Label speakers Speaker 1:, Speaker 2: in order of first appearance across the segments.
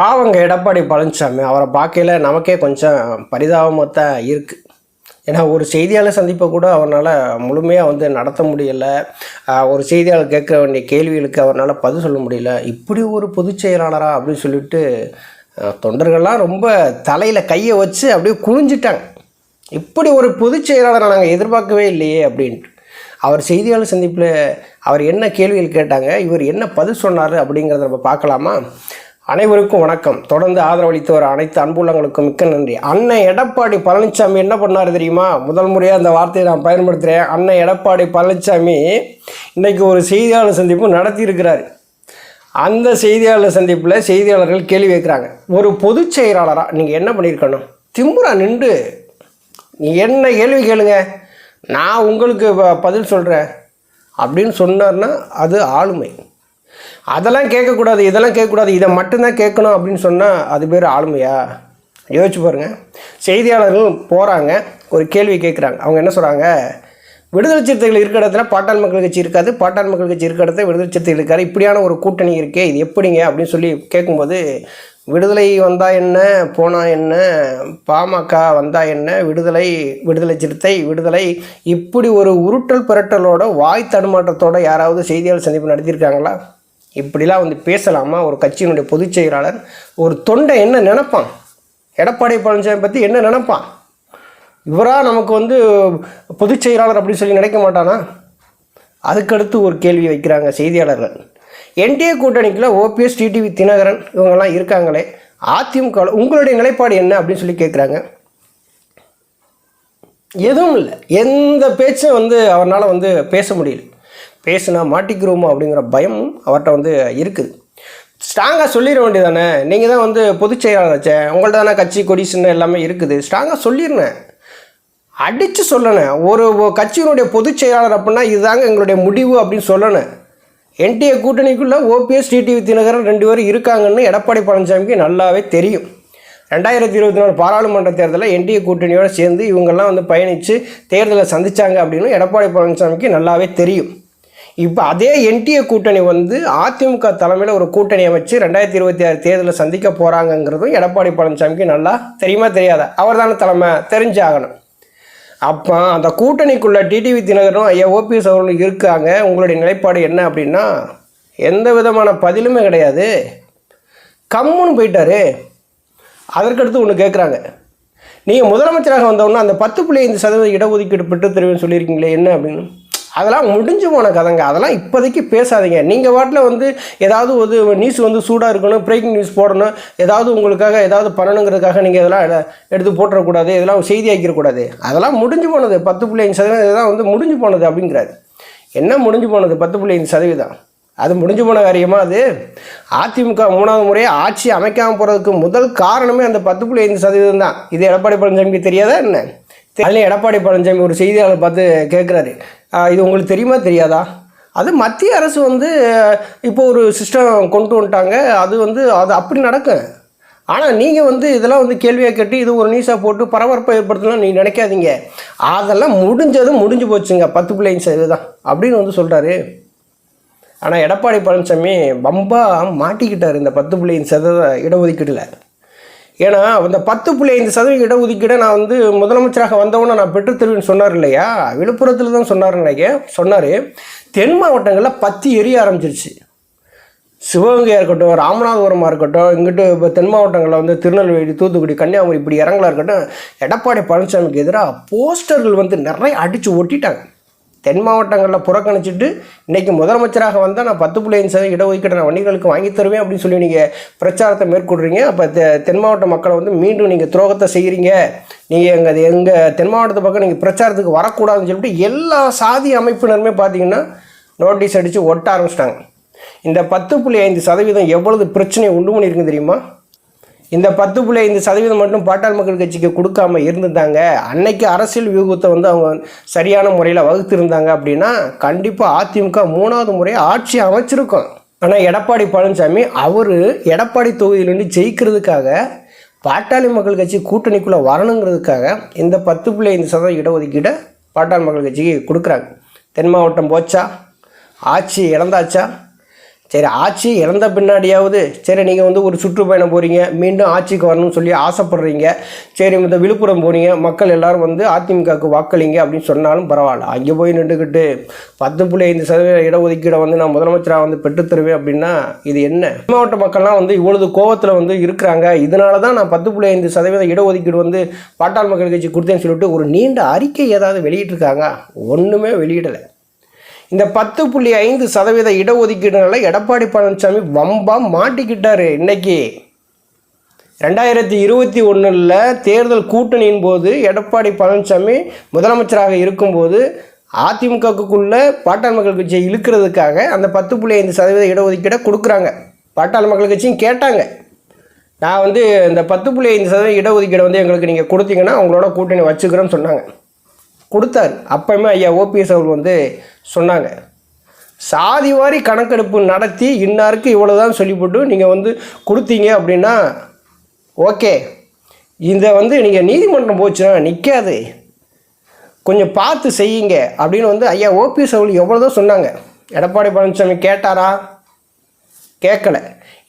Speaker 1: பாவங்க எடப்பாடி பழனிசாமி அவரை பார்க்கையில நமக்கே கொஞ்சம் பரிதாபமாக தான் இருக்குது ஏன்னா ஒரு செய்தியாளர் சந்திப்பை கூட அவரால் முழுமையாக வந்து நடத்த முடியலை. ஒரு செய்தியாளர் கேட்க வேண்டிய கேள்விகளுக்கு அவரால் பதில் சொல்ல முடியல. இப்படி ஒரு பொதுச் செயலாளரா அப்படின்னு சொல்லிட்டு தொண்டர்கள்லாம் ரொம்ப தலையில் கையை வச்சு அப்படியே குனிஞ்சிட்டாங்க. இப்படி ஒரு பொதுச் செயலாளரை நாங்கள் எதிர்பார்க்கவே இல்லையே அப்படின்ட்டு. அவர் செய்தியாளர் சந்திப்பில் அவர் என்ன கேள்விகள் கேட்டாங்க இவர் என்ன பதில் சொன்னார் அப்படிங்கிறத நம்ம பார்க்கலாமா? அனைவருக்கும் வணக்கம். தொடர்ந்து ஆதரவளித்து வர அனைத்து அன்புள்ளங்களுக்கும் மிக்க நன்றி. அண்ணன் எடப்பாடி பழனிசாமி என்ன பண்ணார் தெரியுமா? முதல் முறையாக அந்த வார்த்தையை நான் பயன்படுத்துகிறேன் அண்ணன் எடப்பாடி பழனிசாமி இன்றைக்கி ஒரு செய்தியாளர் சந்திப்பு நடத்தியிருக்கிறார். அந்த செய்தியாளர் சந்திப்பில் செய்தியாளர்கள் கேள்வி வைக்கிறாங்க ஒரு பொதுச் செயலாளராக நீங்கள் என்ன பண்ணியிருக்கணும்? திமுறா நின்று நீ என்ன கேள்வி கேளுங்க. நான் உங்களுக்கு ப- பதில் சொல்கிறேன் அப்படின்னு சொன்னார்னா அது ஆளுமை. அதெல்லாம் கேட்கக்கூடாது இதெல்லாம் கேட்கக்கூடாது இதை மட்டும்தான் கேட்கணும் அப்படின்னு சொன்னால் அது பேர் ஆளுமையா? யோசிச்சு பாருங்கள் செய்தியாளர்கள் போகிறாங்க ஒரு கேள்வி கேட்குறாங்க. அவங்க என்ன சொல்கிறாங்க விடுதலை சிறுத்தைகள் இருக்கிற இடத்துல பாட்டாள் மக்கள் கட்சி இருக்காது பாட்டாள் மக்கள் கட்சி இருக்கிற இடத்துல விடுதலை சிறுத்தைகள் இருக்காது இப்படியான ஒரு கூட்டணி இருக்கே இது எப்படிங்க அப்படின்னு சொல்லி கேட்கும்போது விடுதலை வந்தால் என்ன போனால் என்ன பாமக வந்தால் என்ன விடுதலை விடுதலை சிறுத்தை விடுதலை இப்படி ஒரு உருட்டல் புரட்டலோட வாய் தடுமாற்றத்தோட யாராவது செய்தியாளர் சந்திப்பு நடத்தியிருக்காங்களா? இப்படிலாம் வந்து பேசலாமா? ஒரு கட்சியினுடைய பொதுச் செயலாளர் ஒரு தொண்டை என்ன நினைப்பான்? எடப்பாடி பழனிசாமி பற்றி என்ன நினைப்பான்? இவராக நமக்கு வந்து பொதுச் செயலாளர் அப்படின்னு சொல்லி நினைக்க மாட்டானா? அதுக்கடுத்து ஒரு கேள்வி வைக்கிறாங்க செய்தியாளர்கள். என்டிஏ கூட்டணிக்குள்ள ஓபிஎஸ் டிடிவி தினகரன் இவங்கெல்லாம் இருக்காங்களே அதிமுக உங்களுடைய நிலைப்பாடு என்ன அப்படின்னு சொல்லி கேட்குறாங்க. எதுவும் இல்லை. எந்த பேச்சும் வந்து அவரால் வந்து பேச முடியல. பேசுனா மாட்டிக்கிறோமோ அப்படிங்கிற பயமும் அவர்கிட்ட வந்து இருக்குது. ஸ்ட்ராங்காக சொல்லிட வேண்டியதானே நீங்கள் தான் வந்து பொதுச் செயலாளர் உங்கள்ட்ட தானே கட்சி கொடி எல்லாமே இருக்குது. ஸ்ட்ராங்காக சொல்லிடுனேன் அடித்து சொல்லணேன் ஒரு கட்சியினுடைய பொதுச் செயலாளர் அப்படின்னா இதுதாங்க எங்களுடைய முடிவு அப்படின்னு சொல்லணேன் என்டிஏ கூட்டணிக்குள்ளே ஓபிஎஸ் டிடிவி தினகரன் ரெண்டு பேரும் இருக்காங்கன்னு எடப்பாடி பழனிசாமிக்கு நல்லாவே தெரியும். ரெண்டாயிரத்தி இருபத்தி நாலு பாராளுமன்ற தேர்தலில் என்டிஏ கூட்டணியோடு சேர்ந்து இவங்கெல்லாம் வந்து பயணித்து தேர்தலை சந்தித்தாங்க அப்படின்னு எடப்பாடி பழனிசாமிக்கு நல்லாவே தெரியும். இப்போ அதே என்டிஏ கூட்டணி வந்து அதிமுக தலைமையில் ஒரு கூட்டணி அமைச்சு ரெண்டாயிரத்தி இருபத்தி ஆறு தேர்தலில் சந்திக்க போகிறாங்கங்கிறதும் எடப்பாடி பழனிசாமிக்கு நல்லா தெரியுமா தெரியாத? அவர் தானே தலைமை தெரிஞ்சாகணும். அப்போ அந்த கூட்டணிக்குள்ள டிடிவி தினகரனும் ஐயா ஓபிஎஸ் அவர்களும் இருக்காங்க. உங்களுடைய நிலைப்பாடு என்ன? அப்படின்னா எந்த விதமான பதிலுமே கிடையாது. கம்முன்னு போயிட்டாரு. அதற்கடுத்து ஒன்று கேட்குறாங்க நீங்கள் முதலமைச்சராக வந்தவொன்னே அந்த பத்து புள்ளி ஐந்து சதவீத இடஒதுக்கீடு பெற்று தருவேன்னு சொல்லியிருக்கீங்களே என்ன அப்படின்னு? அதெல்லாம் முடிஞ்சு போன கதைங்க. அதெல்லாம் இப்போதைக்கு பேசாதீங்க. நீங்கள் வாட்டில் வந்து ஏதாவது ஒரு நியூஸ் வந்து சூடாக இருக்கணும் பிரேக்கிங் நியூஸ் போடணும் ஏதாவது உங்களுக்காக ஏதாவது பண்ணணுங்கிறதுக்காக நீங்கள் இதெல்லாம் எடுத்து போட்டுறக்கூடாது இதெல்லாம் செய்தி ஆக்கிடக்கூடாது. அதெல்லாம் முடிஞ்சு போனது பத்து புள்ளி அஞ்சு சதவீதம் இதெல்லாம் வந்து முடிஞ்சு போனது அப்படிங்கிறாரு. என்ன முடிஞ்சு போனது? பத்து புள்ளி ஐந்து சதவீதம். அது முடிஞ்சு போன காரியமாக அது? அதிமுக மூணாவது முறையாக ஆட்சி அமைக்காமல் போகிறதுக்கு முதல் காரணமே அந்த பத்து புள்ளி ஐந்து சதவீதம் தான். இது எடப்பாடி பழனிசாமிக்கு தெரியாதா என்ன? அதுலேயும் எடப்பாடி பழனிசாமி ஒரு செய்தியாளர் பார்த்து கேட்குறாரு இது உங்களுக்கு தெரியுமா தெரியாதா? அது மத்திய அரசு வந்து இப்போ ஒரு சிஸ்டம் கொண்டு வந்துட்டாங்க. அது வந்து அது அப்படி நடக்கும் ஆனால் நீங்கள் வந்து இதெல்லாம் வந்து கேள்வியாக கேட்டு இது ஒரு நியூஸாக போட்டு பரபரப்பை ஏற்படுத்தலாம் நீங்கள் நினைக்காதீங்க. அதெல்லாம் முடிஞ்சதும் முடிஞ்சு போச்சுங்க. பத்து பிள்ளைங்க ஐந்து அப்படின்னு வந்து சொல்கிறாரு ஆனால் எடப்பாடி பழனிசாமி பம்பா மாட்டிக்கிட்டார் இந்த பத்து புள்ளி சதவீத இடஒதுக்கீட்டில். ஏன்னா அந்த பத்து புள்ளி ஐந்து சதவீத இடஒதுக்கீடை நான் வந்து முதலமைச்சராக வந்தவொன்னே நான் பெற்றுத்தருவேன்னு சொன்னார் இல்லையா? விழுப்புரத்தில் தான் சொன்னார் நினைக்கிறேன். சொன்னார் தென் மாவட்டங்களில் பத்து எரிய ஆரம்பிச்சிருச்சு. சிவகங்கையாக இருக்கட்டும் ராமநாதபுரமாக இருக்கட்டும் இங்கிட்டு இப்போ தென் மாவட்டங்களில் வந்து திருநெல்வேலி தூத்துக்குடி கன்னியாகுமரி இப்படி இறங்கலாம் இருக்கட்டும் எடப்பாடி பழனிசாமிக்கு எதிராக போஸ்டர்கள் வந்து நிறைய அடித்து ஒட்டிட்டாங்க. தென் மாவட்டங்களில் புறக்கணிச்சிட்டு இன்றைக்கி முதலமைச்சராக வந்தால் நான் பத்து புள்ளி ஐந்து சதவீதம் இடஒதுக்கீடு நான் வணிகர்களுக்கு வாங்கி தருவேன் அப்படின்னு சொல்லி நீங்கள் பிரச்சாரத்தை மேற்கொள்கிறீங்க அப்போ தெ தென் மாவட்ட மக்களை வந்து மீண்டும் நீங்கள் துரோகத்தை செய்கிறீங்க நீங்கள் எங்கள் எங்கள் தென் மாவட்டத்து பக்கம் நீங்கள் பிரச்சாரத்துக்கு வரக்கூடாதுன்னு சொல்லிட்டு எல்லா சாதி அமைப்பினருமே பார்த்தீங்கன்னா நோட்டீஸ் அடித்து ஒட்ட ஆரம்பிச்சிட்டாங்க. இந்த பத்து புள்ளி ஐந்து சதவீதம் எவ்வளவு பிரச்சனையை உண்டு பண்ணியிருக்குன்னு தெரியுமா? இந்த பத்து புள்ளி ஐந்து சதவீதம் மட்டும் பாட்டாள் மக்கள் கட்சிக்கு கொடுக்காம இருந்திருந்தாங்க அன்னைக்கு அரசியல் வியூகத்தை வந்து அவங்க சரியான முறையில் வகுத்திருந்தாங்க அப்படின்னா கண்டிப்பாக அதிமுக மூணாவது முறையை ஆட்சி அமைச்சிருக்கும். ஆனால் எடப்பாடி பழனிசாமி அவர் எடப்பாடி தொகுதியிலேருந்து ஜெயிக்கிறதுக்காக பாட்டாளி மக்கள் கட்சி கூட்டணிக்குள்ளே வரணுங்கிறதுக்காக இந்த பத்து புள்ளி ஐந்து சதவீதம் இடஒதுக்கீடை பாட்டாளி மக்கள் கட்சிக்கு கொடுக்குறாங்க. தென் மாவட்டம் போச்சா? ஆட்சி இழந்தாச்சா? சரி ஆட்சி இறந்த பின்னாடியாவது சரி நீங்கள் வந்து ஒரு சுற்றுப்பயணம் போகிறீங்க மீண்டும் ஆட்சிக்கு வரணும்னு சொல்லி ஆசைப்படுறீங்க. சரி இந்த விழுப்புரம் போனீங்க மக்கள் எல்லோரும் வந்து அதிமுகவுக்கு வாக்களிங்க அப்படின்னு சொன்னாலும் பரவாயில்ல. அங்கே போய் நின்றுக்கிட்டு பத்து புள்ளி ஐந்து சதவீத இடஒதுக்கீடை வந்து நான் முதலமைச்சராக வந்து பெற்றுத்தருவேன் அப்படின்னா இது என்ன? மாவட்ட மக்கள்லாம் வந்து இவ்வளவு கோவத்தில் வந்து இருக்கிறாங்க. இதனால தான் நான் பத்து புள்ளி ஐந்து சதவீத இடஒதுக்கீடு வந்து பாட்டாள் மக்கள் கட்சி கொடுத்தேன்னு சொல்லிட்டு ஒரு நீண்ட அறிக்கை ஏதாவது வெளியிட்டிருக்காங்க. ஒன்றுமே வெளியிடலை. இந்த பத்து புள்ளி ஐந்து சதவீத இடஒதுக்கீடுனால எடப்பாடி பழனிசாமி வம்பா மாட்டிக்கிட்டார் இன்னைக்கு. ரெண்டாயிரத்தி இருபத்தி ஒன்றில் தேர்தல் கூட்டணியின் போது எடப்பாடி பழனிசாமி முதலமைச்சராக இருக்கும்போது அதிமுகவுக்குள்ளே பாட்டாள் மக்கள் கட்சியை இழுக்கிறதுக்காக அந்த பத்து புள்ளி ஐந்து சதவீத இடஒதுக்கீடை கொடுக்குறாங்க. பாட்டாள் மக்கள் கட்சியும் கேட்டாங்க. நான் வந்து இந்த பத்து புள்ளி ஐந்து சதவீத இடஒதுக்கீடை வந்து எங்களுக்கு நீங்கள் கொடுத்தீங்கன்னா அவங்களோட கூட்டணி வச்சுக்கிறோன்னு சொன்னாங்க. கொடுத்தாரு. அப்போயுமே ஐயா ஓபிஎஸ் அவர் வந்து சொன்னாங்க. சாதி வாரி கணக்கெடுப்பு நடத்தி இன்னாருக்கு இவ்வளோதான் சொல்லிவிட்டு நீங்கள் வந்து கொடுத்தீங்க அப்படின்னா ஓகே. இதை வந்து நீங்கள் நீதிமன்றம் போச்சுன்னா நிற்காது கொஞ்சம் பார்த்து செய்யுங்க அப்படின்னு வந்து ஐயா ஓபிஎஸ் அவர்கள் எவ்வளோதான் சொன்னாங்க. எடப்பாடி பழனிசாமி கேட்டாரா? கேட்கல.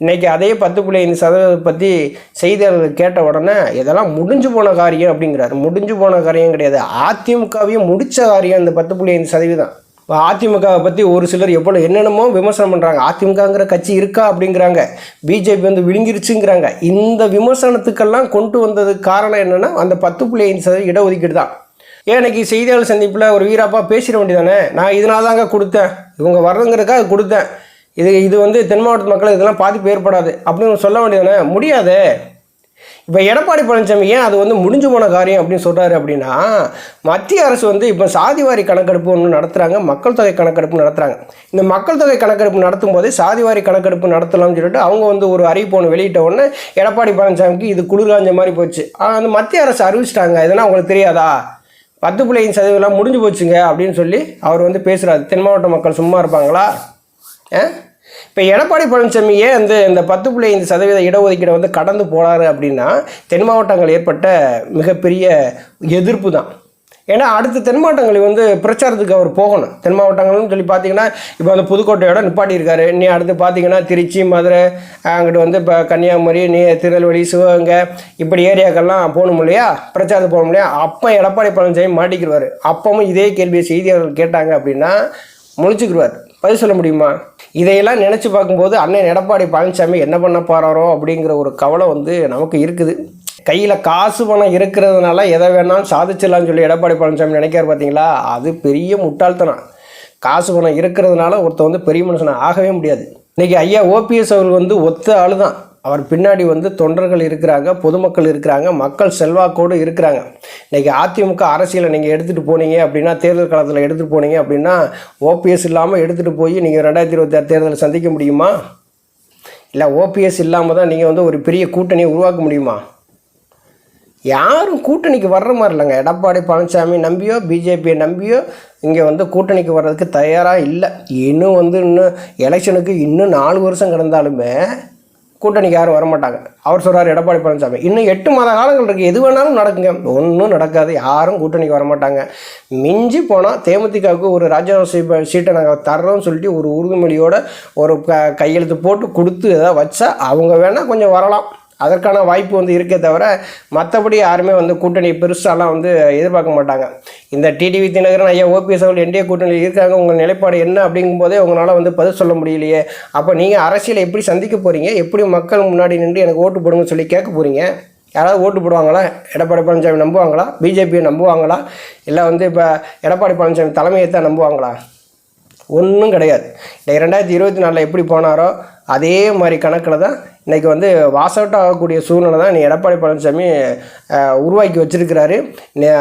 Speaker 1: இன்றைக்கி அதே பத்து புள்ளி ஐந்து சதவீதத்தை பற்றி செய்தியாளர்கள் கேட்ட உடனே இதெல்லாம் முடிஞ்சு போன காரியம் அப்படிங்கிறாரு. முடிஞ்சு போன காரியம் கிடையாது. அதிமுகவையும் முடித்த காரியம் இந்த பத்து புள்ளி ஐந்து சதவீதம். அதிமுகவை பற்றி ஒரு சிலர் எவ்வளோ என்னென்னமோ விமர்சனம் பண்ணுறாங்க அதிமுகங்கிற கட்சி இருக்கா அப்படிங்கிறாங்க. பிஜேபி வந்து விழுங்கிருச்சுங்கிறாங்க. இந்த விமர்சனத்துக்கெல்லாம் கொண்டு வந்ததுக்கு காரணம் என்னென்னா அந்த பத்து புள்ளி ஐந்து சதவீதம் இடஒதுக்கீடு தான். ஏன் இன்னைக்கு செய்தியாளர் சந்திப்பில் ஒரு வீராப்பா பேசிட வேண்டியதானே? நான் இதனால தாங்க கொடுத்தேன். இவங்க வர்றதுங்கிறதுக்காக கொடுத்தேன். இது இது வந்து தென் மாவட்ட மக்கள் இதெல்லாம் பாதிப்பு ஏற்படாது அப்படின்னு சொல்ல வேண்டியதானே? முடியாது. இப்போ எடப்பாடி பழனிசாமி ஏன் அது வந்து முடிஞ்சு போன காரியம் அப்படின்னு சொல்கிறாரு அப்படின்னா மத்திய அரசு வந்து இப்போ சாதிவாரி கணக்கெடுப்பு ஒன்று நடத்துகிறாங்க மக்கள் தொகை கணக்கெடுப்பு நடத்துகிறாங்க இந்த மக்கள் தொகை கணக்கெடுப்பு நடத்தும் போதே சாதிவாரி கணக்கெடுப்பு நடத்தலாம்னு சொல்லிட்டு அவங்க வந்து ஒரு அறிவிப்பு ஒன்று வெளியிட்ட உடனே எடப்பாடி பழனிசாமிக்கு இது குளிர்காஞ்ச மாதிரி போச்சு. ஆனால் அந்த மத்திய அரசு அறிவிச்சிட்டாங்க. இதெல்லாம் அவங்களுக்கு தெரியாதா? பத்து பிள்ளைங்க சதவீதம்லாம் முடிஞ்சு போச்சுங்க அப்படின்னு சொல்லி அவர் வந்து பேசுகிறாரு தென் மாவட்ட மக்கள் சும்மா இருப்பாங்களா? இப்போ எடப்பாடி பழனிசாமி ஏன் வந்து இந்த பத்து புள்ளி ஐந்து சதவீத இடஒதுக்கீடை வந்து கடந்து போனார் அப்படின்னா தென் மாவட்டங்கள் ஏற்பட்ட மிகப்பெரிய எதிர்ப்பு தான். ஏன்னா அடுத்த தென் மாவட்டங்களில் வந்து பிரச்சாரத்துக்கு அவர் போகணும். தென் மாவட்டங்கள்னு சொல்லி பார்த்தீங்கன்னா இப்போ அந்த புதுக்கோட்டையோட நிப்பாட்டியிருக்காரு. நீ அடுத்து பார்த்தீங்கன்னா திருச்சி மதுரை அங்கிட்டு வந்து இப்போ கன்னியாகுமரி நீ திருநெல்வேலி சிவகங்கை இப்படி ஏரியாக்கெல்லாம் போகணும் இல்லையா? பிரச்சாரத்துக்கு போகணும் இல்லையா? அப்போ எடப்பாடி பழனிசாமி மாட்டிக்கிடுவார் அப்பவும் இதே கேள்வியை செய்தியாளர்கள் கேட்டாங்க அப்படின்னா முழிச்சுக்கிடுவார் பதில் சொல்ல முடியுமா? இதையெல்லாம் நினச்சி பார்க்கும்போது அண்ணன் எடப்பாடி பழனிசாமி என்ன பண்ண போகிறாரோ அப்படிங்கிற ஒரு கவலை வந்து நமக்கு இருக்குது. கையில் காசு பணம் இருக்கிறதுனால எதை வேணாலும் சாதிச்சிடலாம்னு சொல்லி எடப்பாடி பழனிசாமி நினைக்கிறார் பார்த்தீங்களா அது பெரிய முட்டாள்தனம். காசு பணம் இருக்கிறதுனால ஒருத்தர் வந்து பெரிய மனுஷனை ஆகவே முடியாது. இன்றைக்கி ஐயா ஓபிஎஸ் அவர்கள் வந்து ஒத்த ஆள் தான் அவர் பின்னாடி வந்து தொண்டர்கள் இருக்கிறாங்க பொதுமக்கள் இருக்கிறாங்க மக்கள் செல்வாக்கோடு இருக்கிறாங்க. இன்றைக்கி அதிமுக அரசியலை நீங்கள் எடுத்துகிட்டு போனீங்க அப்படின்னா தேர்தல் காலத்தில் எடுத்துகிட்டு போனீங்க அப்படின்னா ஓபிஎஸ் இல்லாமல் எடுத்துகிட்டு போய் நீங்கள் ரெண்டாயிரத்தி இருபத்தி ஆறு தேர்தலை சந்திக்க முடியுமா? இல்லை ஓபிஎஸ் இல்லாமல் தான் நீங்கள் வந்து ஒரு பெரிய கூட்டணியை உருவாக்க முடியுமா? யாரும் கூட்டணிக்கு வர்ற மாதிரி இல்லைங்க. எடப்பாடி பழனிசாமி நம்பியோ பிஜேபியை நம்பியோ இங்கே வந்து கூட்டணிக்கு வர்றதுக்கு தயாராக இல்லை. இன்னும் வந்து இன்னும் எலெக்ஷனுக்கு இன்னும் நாலு வருஷம் கிடந்தாலுமே கூட்டணிக்கு யாரும் வரமாட்டாங்க. அவர் சொல்கிறார் எடப்பாடி பழனிசாமி இன்னும் எட்டு மாத காலங்கள் இருக்குது எது வேணாலும் நடக்குங்க. ஒன்றும் நடக்காது. யாரும் கூட்டணிக்கு வரமாட்டாங்க. மிஞ்சி போனால் தேமுதிகவுக்கு ஒரு ராஜ்யசபா சீட்டை நாங்கள் தர்றோம்னு சொல்லிட்டு ஒரு உறுதிமொழியோட ஒரு க கையெழுத்து போட்டு கொடுத்து எதாவது வச்சா அவங்க வேணால் கொஞ்சம் வரலாம். அதற்கான வாய்ப்பு வந்து இருக்கே தவிர மற்றபடி யாருமே வந்து கூட்டணி பெருசாலாம் வந்து எதிர்பார்க்க மாட்டாங்க. இந்த டிடிவி தினகரன் ஐயா ஓபிஎஸ் அவர்கள் என்டிஏ கூட்டணியில் இருக்காங்க உங்கள் நிலைப்பாடு என்ன அப்படிங்கும்போதே உங்களால் வந்து பதில் சொல்ல முடியலையே. அப்போ நீங்கள் அரசியலை எப்படி சந்திக்க போகிறீங்க எப்படி மக்கள் முன்னாடி நின்று எனக்கு ஓட்டு போடுங்கன்னு சொல்லி கேட்க போகிறீங்க யாராவது ஓட்டு போடுவாங்களா? எடப்பாடி பழனிசாமி நம்புவாங்களா? பிஜேபியை நம்புவாங்களா? இல்லை வந்து இப்போ எடப்பாடி பழனிசாமி தலைமையை தான் நம்புவாங்களா? ஒன்றும் கிடையாது. இந்த ரெண்டாயிரத்தி இருபத்தி நாலில் எப்படி போனாரோ அதே மாதிரி கணக்கில் தான் இன்றைக்கி வந்து வாஸ் அவுட் ஆகக்கூடிய சூழ்நிலை தான் நீ எடப்பாடி பழனிசாமி உருவாக்கி வச்சுருக்கிறாரு.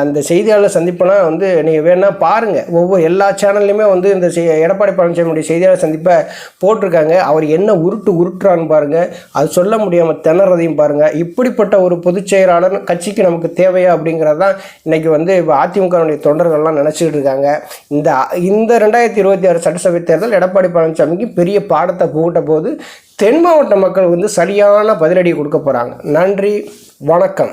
Speaker 1: அந்த செய்தியாளர் சந்திப்பெல்லாம் வந்து நீங்கள் வேணால் பாருங்கள் ஒவ்வொரு எல்லா சேனல்லையுமே வந்து இந்த எடப்பாடி பழனிசாமியுடைய செய்தியாளர் சந்திப்பை போட்டிருக்காங்க. அவர் என்ன உருட்டு உருட்டுறான்னு பாருங்கள் அது சொல்ல முடியாமல் திணறதையும் பாருங்கள் இப்படிப்பட்ட ஒரு பொதுச் செயலாளர் கட்சிக்கு நமக்கு தேவையா அப்படிங்கிறது தான் இன்றைக்கி வந்து இப்போ அதிமுகவுடைய தொண்டர்கள்லாம் நினச்சிக்கிட்டு இருக்காங்க. இந்த இந்த ரெண்டாயிரத்தி இருபத்தி ஆறு சட்டசபை தேர்தல் எடப்பாடி பழனிசாமிக்கு பெரிய பாடத்தை புகட்ட போது தென் மாவட்ட மக்கள் வந்து சரியான பதிலடி கொடுக்க போகிறாங்க நன்றி வணக்கம்.